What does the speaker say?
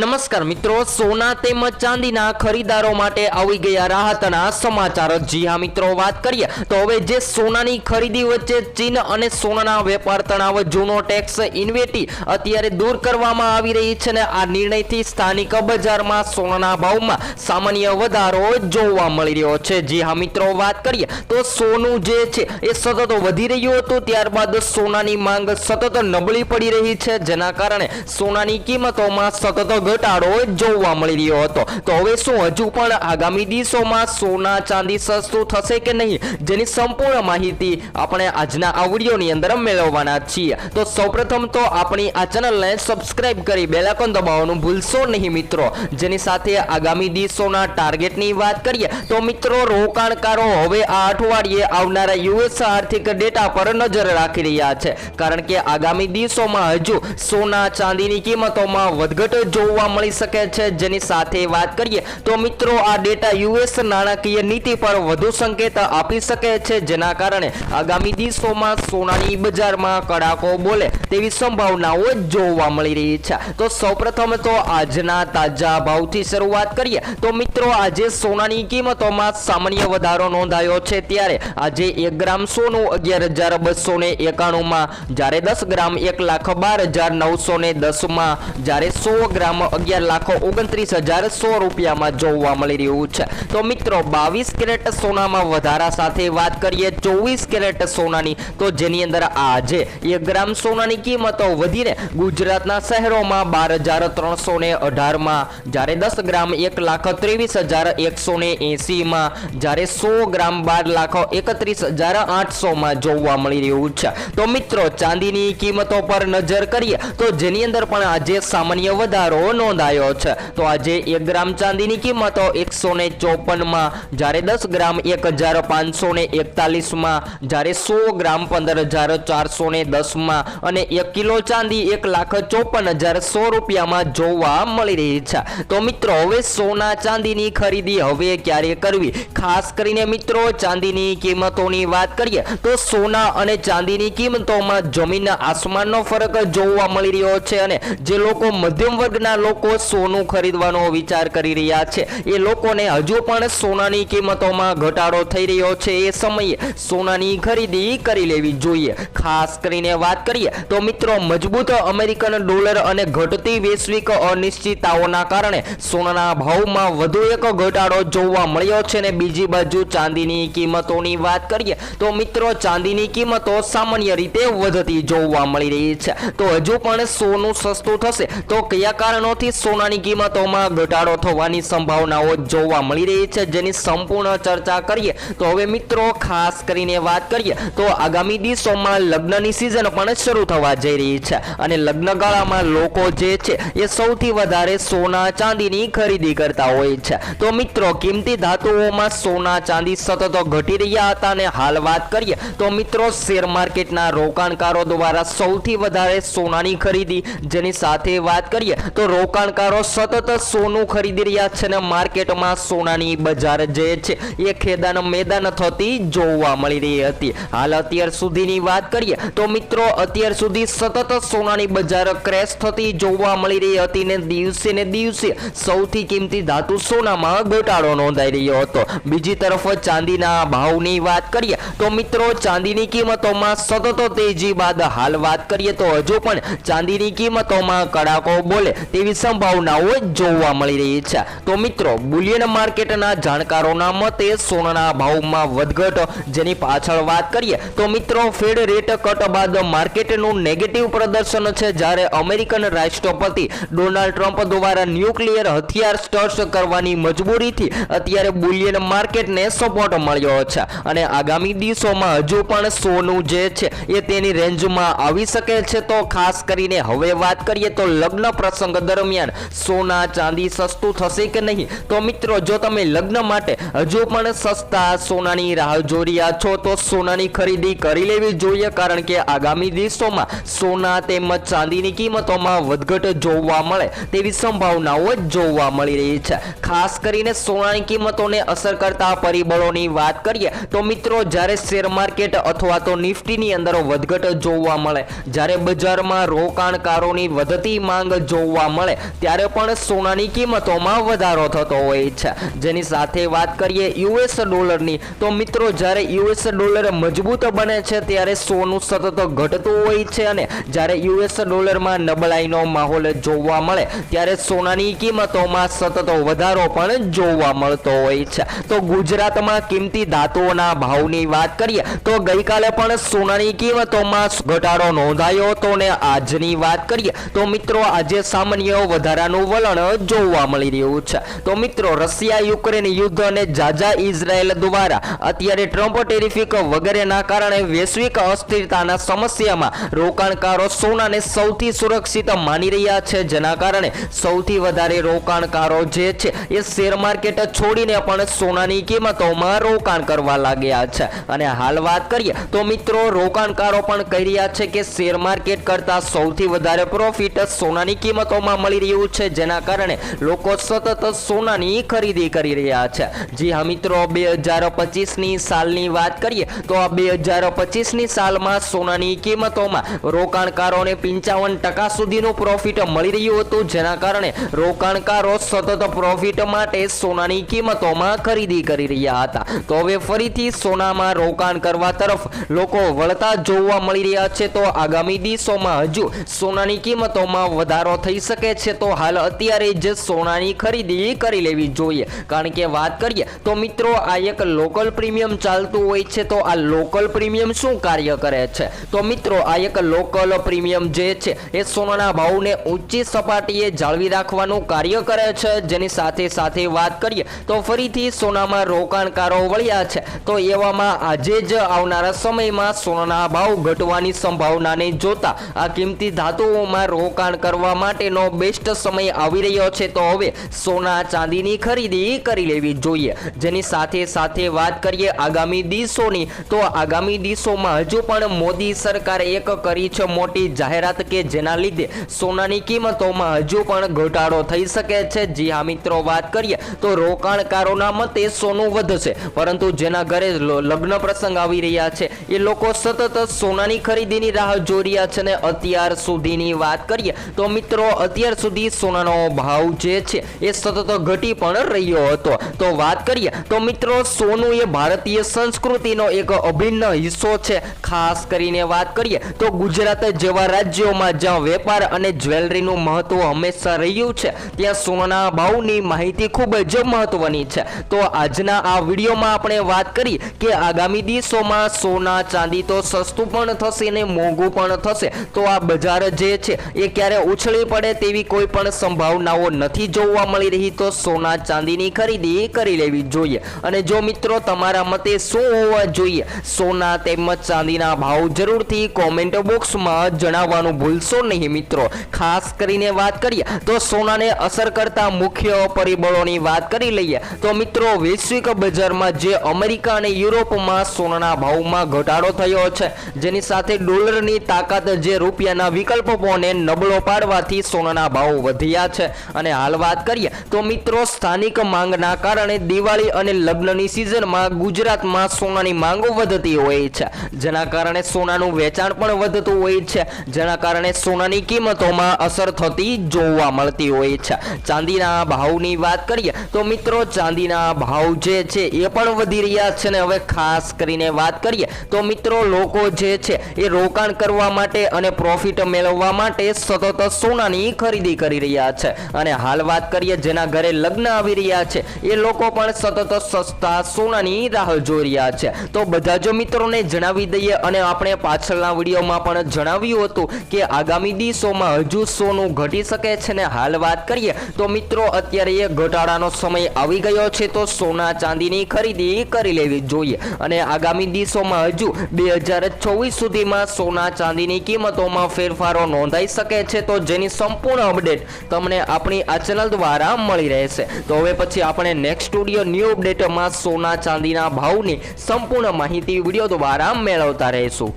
નમસ્કાર મિત્રો, સોના તેમજ ચાંદીના ખરીદારો માટે આવી ગયા રાહતના સમાચાર. જી હા મિત્રો, વાત કરીએ તો હવે જે સોનાની ખરીદી વચ્ચે ચીન અને સોનાના વેપાર તણાવ જૂનો ટેક્સ ઇન્વેટી અત્યારે દૂર કરવામાં આવી રહી છે ને આ નિર્ણયથી સ્થાનિક બજારમાં સોનાના ભાવમાં સામાન્ય વધારો જોવા મળી રહ્યો છે. જી હા મિત્રો, વાત કરીએ તો સોનું જે છે એ સતત વધી રહ્યું હતું, ત્યારબાદ સોનાની માંગ સતત નબળી પડી રહી છે. જેના કારણે સોનાની કિંમતોમાં સતત ઘટાડો જોવા મળી રહ્યો હતો. તો હવે શું હજુ પણ આગામી દિવસોમાં સોના ચાંદી સસ્તું થશે કે નહીં? જેની સંપૂર્ણ માહિતી આપણે આજના આ વિડીયોની અંદર મેળવવાના છીએ. તો સૌપ્રથમ તો આપણી આ ચેનલને સબસ્ક્રાઇબ કરી બેલાકોન દબાવવાનું ભૂલશો નહીં મિત્રો. જેની સાથે આગામી દિવસોના ટાર્ગેટની વાત કરીએ, તો મિત્રો રોકાણકારો હવે આ અઠવાડિયે આવનારા યુએસ આર્થિક ડેટા પર નજર રાખી રહ્યા છે. કારણ કે આગામી દિવસોમાં હજુ સોના ચાંદીની કિંમતોમાં વધઘટ જોવા મળી શકે છે. જેની સાથે વાત કરીએ તો મિત્રો, આ ડેટા યુએસ નાણાકીય નીતિ પર વધુ સંકેત આપી શકે છે. જેના કારણે આગામી દિવસોમાં સોનાની બજારમાં કડાકો બોલે તેવી સંભાવનાઓ જોવા મળી રહી છે. તો સૌપ્રથમ તો આજના તાજા ભાવથી શરૂઆત કરીએ. તો મિત્રો, આજે સોનાની કિંમતોમાં સામાન્ય વધારો નોંધાયો છે. ત્યારે આજે એક ગ્રામ સોનું અગિયાર હજાર બસો ને એકાણુંમાં, જ્યારે દસ ગ્રામ એક લાખ બાર હજાર નવસો ને દસમાં, જ્યારે સો ગ્રામ અગિયાર લાખો ઓગણત્રીસ હજાર સો રૂપિયામાં જોવા મળી રહ્યું છે. તો મિત્રો, બાવીસ કેરેટ સોનામાં વધારા સાથે વાત કરીએ ચોવીસ કેરેટ સોનાની, તો જેની અંદર આજે એક ગ્રામ સોનાની કિંમતો વધીને ગુજરાતના શહેરોમાં બાર હજાર ત્રણસો ને અઢારમાં, જ્યારે દસ ગ્રામ એક લાખ ત્રેવીસ હજાર એકસો ને એંસીમાં, જ્યારે સો ગ્રામ બાર લાખ એકત્રીસ હજાર આઠસોમાં જોવા મળી રહ્યું છે. તો મિત્રો, ચાંદીની કિંમતો પર નજર કરીએ, તો જેની અંદર પણ આજે સામાન્ય વધારો નોંધાયો છે. તો આજે એક ગ્રામ ચાંદીની કિંમતો એકસો ને ચોપનમાં, જ્યારે દસ ગ્રામ એક હજાર પાંચસો ને એકતાલીસમાં, જ્યારે સો ગ્રામ પંદર હજાર ચારસો ને દસમાં અને એક કિલો ચાંદી એક લાખ ચોપન હજાર સો રૂપિયામાં જોવા મળી રહી છે. તો મિત્રો, હવે સોના ચાંદીની ખરીદી હવે ક્યારે કરવી? ખાસ કરીને મિત્રો, ચાંદીની કિંમતોની વાત કરીએ, તો સોના અને ચાંદીની કિંમતોમાં જમીન આસમાનનો ફરક જોવા મળી રહ્યો છે અને જે લોકો મધ્યમ વર્ગના લોકો સોનું ખરીદવાનો વિચાર કરી રહ્યા છે. એ લોકોને હજુ પણ સોનાની કિંમતોમાં ઘટાડો થઈ રહ્યો છે. એ સમયે સોનાની ખરીદી કરી લેવી જોઈએ. ખાસ કરીને વાત કરીએ તો મિત્રો, મજબૂત અમેરિકન ડોલર અને ઘટતી વૈશ્વિક અનિશ્ચિતતાઓના કારણે સોનાના ભાવમાં વધુ એક ઘટાડો જોવા મળ્યો છે ને બીજી બાજુ ચાંદીની કિંમતોની વાત કરીએ તો મિત્રો, ચાંદીની કિંમતો સામાન્ય રીતે વધતી જોવા મળી રહી છે. તો હજુ પણ સોનું સસ્તું થશે તો કયા કારણોથી સોનાની કિંમતોમાં ઘટાડો થવાની સંભાવનાઓ જોવા મળી રહી છે, જેની સંપૂર્ણ ચર્ચા કરીએ તો હવે મિત્રો ખાસ કરીને વાત કરીએ તો આગામી દિવસોમાં લગ્નની સિઝન પણ શરૂ થવા જઈ રહી છે અને લગ્નગાળામાં લોકો જે છે એ સૌથી વધારે સોના ચાંદીની ખરીદી કરતા હોય છે. તો મિત્રો, કિંમતી ધાતુઓમાં સોના ચાંદી સતત ઘટી રહ્યા હતા અને હાલ વાત કરીએ તો મિત્રો, શેર માર્કેટના રોકાણકારો દ્વારા સૌથી વધારે સોનાની ખરીદી જેની સાથે વાત કરીએ તો રોકાણકારો સતત સોનું ખરીદી રહ્યા છે અને માર્કેટમાં સોનાની બજાર જે છે, એ ખેદાન મેદાન થતી જોવા મળી રહી હતી. હાલ અત્યાર સુધીની વાત કરીએ તો મિત્રો, અત્યાર સુધી સતત સોનાની બજાર ક્રેશ થતી જોવા મળી રહી હતી ને દિવસે ને દિવસે સૌથી કિંમતી ધાતુ સોનામાં ઘટાડો નોંધાઈ રહ્યો હતો. બીજી તરફ ચાંદીના ભાવની વાત કરીએ તો મિત્રો, ચાંદીની કિંમતોમાં સતત તેજી બાદ હાલ વાત કરીએ તો હજુ પણ ચાંદીની કિંમતોમાં કડાકો બોલે તેવી સંભાવનાઓ જોવા મળી રહી છે. તો મિત્રો, બુલિયન માર્કેટના જાણકારોના મતે સોનાના ભાવમાં વધઘટ, જેની પાછળ વાત કરીએ, તો મિત્રો ફેડ રેટ કટ બાદ માર્કેટનું નેગેટિવ પ્રદર્શન છે, જ્યારે અમેરિકન રાષ્ટ્રપતિ ડોનાલ્ડ ટ્રમ્પ દ્વારા ન્યુક્લિયર હથિયાર સ્ટર્સ કરવાની મજબૂરીથી અત્યારે બુલિયન માર્કેટને સપોર્ટ મળ્યો છે. અને આગામી દિવસોમાં હજુ પણ સોનું જે છે, એ તેની રેન્જમાં આવી શકે છે. તો ખાસ કરીને હવે વાત કરીએ તો લગ્ન પ્રસંગ દરમિયાન સોના, ચાંદી સસ્તું થશે કે નહીં? તો મિત્રો, જો તમે લગ્ન માટે હજુ પણ સસ્તા સોનાની રાહ જોઈ છો, તો સોનાની ખરીદી કરી લેવી જોઈએ, કારણ કે આગામી દિવસોમાં સોના તેમજ ચાંદીની કિંમતોમાં વધઘટ જોવા મળે તેવી સંભાવનાઓ જોવા મળી રહી છે. ખાસ કરીને સોનાની કિંમતોને અસર કરતા પરિબળોની વાત કરીએ, તો મિત્રો, જ્યારે શેર માર્કેટ અથવા તો નિફ્ટીની અંદર વધઘટ જોવા મળે, જ્યારે બજારમાં રોકાણકારોની વધતી માંગ જોવા મળે મળે, ત્યારે પણ સોનાની કિંમતોમાં વધારો થતો હોય છે. જેની સાથે વાત કરીએ યુએસ ડોલરની, તો મિત્રો જ્યારે યુએસ ડોલર મજબૂત બને છે, ત્યારે સોનું સતત ઘટતું હોય છે અને જ્યારે યુએસ ડોલરમાં નબળાઈનો માહોલ જોવા મળે, ત્યારે સોનાની કિંમતોમાં સતત વધારો પણ જોવા મળતો હોય છે. તો ગુજરાતમાં કિંમતી ધાતુઓના ભાવની વાત કરીએ, તો ગઈકાલે પણ સોનાની કિંમતોમાં ઘટાડો નોંધાયો હતો ને આજની વાત કરીએ, તો મિત્રો આજે સામાન્ય વધારાનું વલણ જોવા મળી રહ્યું છે. તો મિત્રો, રશિયા, યુક્રેન યુદ્ધ અને જાજા ઇઝરાયલ દ્વારા અત્યારે ટ્રમ્પ ટેરિફિક વગેરેના કારણે વૈશ્વિક અસ્થિરતાના સમસ્યામાં રોકાણકારો સોનાને સૌથી સુરક્ષિત માની રહ્યા છે. જેના કારણે સૌથી વધારે રોકાણકારો જે છે, એ શેર માર્કેટ છોડીને પણ સોનાની કિંમતોમાં રોકાણ કરવા લાગ્યા છે. અને હાલ વાત કરીએ, તો મિત્રો, રોકાણકારો પણ કહી રહ્યા છે કે શેર માર્કેટ કરતાં સૌથી વધારે પ્રોફિટ સોનાની કિંમતોમાં મળી રહ્યું છે, જેના કારણે લોકો સતત સોનાની ખરીદી કરી રહ્યા છે. જી હા મિત્રો, બે હજાર પચીસની સાલની વાત કરીએ, તો આ બે હજાર પચીસની સાલમાં સોનાની કિંમતોમાં રોકાણકારોને પંચાવન ટકા સુધીનું પ્રોફિટ મળી રહ્યું હતું, જેના કારણે રોકાણકારો સતત પ્રોફિટ માટે સોનાની કિંમતોમાં ખરીદી કરી રહ્યા હતા. તો હવે ફરીથી સોનામાં રોકાણ કરવા તરફ લોકો વળતા જોવા મળી રહ્યા છે, તો આગામી દિવસોમાં હજુ સોનાની કિંમતોમાં વધારો થઈ શકે છે તો હાલ અત્યારે જ સોનાની ખરીદી કરી લેવી જોઈએ. કારણ કે વાત કરીએ તો મિત્રો, આ એક લોકલ પ્રીમિયમ ચાલતું હોય છે, તો આ લોકલ પ્રીમિયમ શું કાર્ય કરે છે? તો મિત્રો, આ એક લોકલ પ્રીમિયમ જે છે, એ સોનાના ભાવને ઊંચી સપાટીએ જાળવી રાખવાનું કાર્ય કરે છે. જેની સાથે સાથે વાત કરીએ તો ફરીથી સોનામાં રોકાણકારો વળ્યા છે. તો એવામાં આજે જ આવનારા સમયમાં સોનાના ભાવ ઘટવાની સંભાવનાને જોતા આ કિંમતી ધાતુઓમાં રોકાણ કરવા માટેનો બેસ્ટ સમય આવી રહ્યો છે, તો હવે સોના ચાંદીની ખરીદી કરી લેવી જોઈએ. જેની સાથે સાથે વાત કરીએ આગામી દિવસોની, તો આગામી દિવસોમાં હજુ પણ મોદી સરકારે એક કરી છે મોટી જાહેરાત કે જેના લીધે સોનાની કિંમતોમાં હજુ પણ ઘટાડો થઈ શકે છે. જી હા, મિત્રો, વાત કરીએ, તો રોકાણકારોના મતે સોનું વધશે, પરંતુ જેના ઘરે લગ્ન પ્રસંગ આવી રહ્યા છે, એ લોકો સતત સોનાની ખરીદીની રાહ જોઈ રહ્યા છે. ને અત્યાર સુધીની વાત કરીએ, તો મિત્રો, અત્યાર સુધી સોનાનો ભાવ જે છે એ સતત ઘટી પણ રહ્યો હતો. તો વાત કરીએ તો મિત્રો સોનું એ ભારતીય સંસ્કૃતિનો એક અભિન્ન હિસ્સો છે. ખાસ કરીને વાત કરીએ તો ગુજરાત જેવા રાજ્યોમાં જ્યાં વેપાર અને જ્વેલરીનું મહત્વ હંમેશા રહ્યું છે, ત્યાં સોનાના ભાવની માહિતી ખૂબ જ મહત્વની છે. તો આજના આ વિડીયોમાં આપણે વાત કરી કે આગામી દિવસોમાં સોના ચાંદી તો સસ્તું પણ થશે ને મોંઘું પણ થશે. તો આ બજાર જે છે એ ક્યારે ઉછળી પડે તેવી કોઈ પણ સંભાવનાઓ નથી જોવા મળી રહી તો સોના ચાંદીની ખરીદી કરી લેવી જોઈએ. અને જો મિત્રો તમારા મતે શું હોવા જોઈએ, સોના તેમજ ચાંદીના ભાવ જરૂરથી કોમેન્ટ બોક્સમાં જણાવવાનું ભૂલશો નહીં મિત્રો. ખાસ કરીને વાત કરીએ તો સોનાને અસર કરતા મુખ્ય પરિબળોની વાત કરી લઈએ તો મિત્રો વૈશ્વિક બજારમાં જે અમેરિકા અને યુરોપમાં સોનાના ભાવમાં ઘટાડો થયો છે, જેની સાથે ડોલરની તાકાત જે રૂપિયાના વિકલ્પોને નબળો પાડવાથી સોનાના ભાવ વધ્યા છે. અને હાલ વાત કરીએ તો મિત્રો, સ્થાનિક માંગના કારણે દિવાળી અને લગ્નની સિઝનમાં ગુજરાતમાં સોનાની માંગો વધતી હોય છે. જેના કારણે સોનાનું વેચાણ પણ વધતું હોય છે. જેના કારણે સોનાની કિંમતોમાં અસર થતી જોવા મળતી હોય છે. ચાંદીના ભાવની વાત કરીએ તો મિત્રો, ચાંદીના ભાવ જે છે એ પણ વધી રહ્યા છે ને હવે ખાસ કરીને વાત કરીએ તો મિત્રો, લોકો જે છે એ રોકાણ કરવા માટે અને પ્રોફિટ મેળવવા માટે સતત સોનાની ખરીદી કરી રહ્યા છે. અને હાલ વાત કરીએ જેના ઘરે લગ્ન આવી રહ્યા છે. એ લોકો પણ સતત સસ્તા સોનાની રાહ જોઈ રહ્યા છે. તો બધા જો મિત્રોને જણાવી દઈએ અને આપણે પાછળના વિડીયોમાં પણ જણાવ્યું હતું કે આગામી દિવસોમાં હજુ સોનું ઘટી શકે છે ને હાલ વાત કરીએ તો મિત્રો અત્યારે એ ઘટાડાનો સમય આવી ગયો છે તો સોના ચાંદીની ખરીદી કરી લેવી જોઈએ. અને આગામી દિવસોમાં હજુ બે હજાર ચોવીસ સુધીમાં સોના ચાંદીની કિંમતોમાં ફેરફારો નોંધાઈ શકે છે તો જેની સંપૂર્ણ અપડેટ તમને આપણી આ ચેનલ દ્વારા મળી રહેશે. તો હવે પછી આપણે નેક્સ્ટ સ્ટુડિયો ન્યૂ અપડેટમાં સોના ચાંદીના ભાવની સંપૂર્ણ માહિતી વીડિયો દ્વારા મેળવતા રહીશું.